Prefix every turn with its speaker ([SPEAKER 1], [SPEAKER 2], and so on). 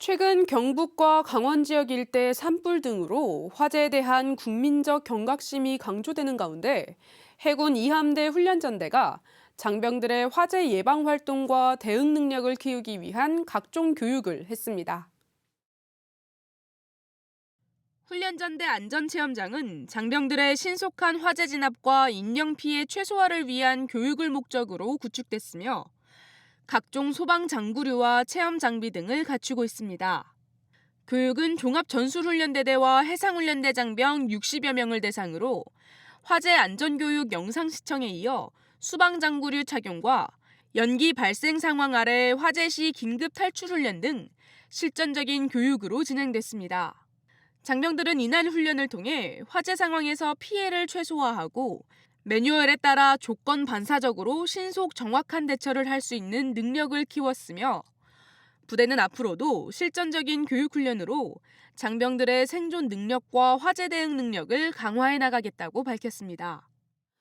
[SPEAKER 1] 최근 경북과 강원 지역 일대 산불 등으로 화재에 대한 국민적 경각심이 강조되는 가운데 해군 2함대 훈련전대가 장병들의 화재 예방 활동과 대응 능력을 키우기 위한 각종 교육을 했습니다. 훈련전대 안전체험장은 장병들의 신속한 화재 진압과 인명 피해 최소화를 위한 교육을 목적으로 구축됐으며 각종 소방 장구류와 체험 장비 등을 갖추고 있습니다. 교육은 종합 전술훈련대대와 해상훈련대 장병 60여 명을 대상으로 화재 안전교육 영상 시청에 이어 수방 장구류 착용과 연기 발생 상황 아래 화재 시 긴급 탈출 훈련 등 실전적인 교육으로 진행됐습니다. 장병들은 이날 훈련을 통해 화재 상황에서 피해를 최소화하고 매뉴얼에 따라 조건 반사적으로 신속 정확한 대처를 할 수 있는 능력을 키웠으며 부대는 앞으로도 실전적인 교육 훈련으로 장병들의 생존 능력과 화재 대응 능력을 강화해 나가겠다고 밝혔습니다.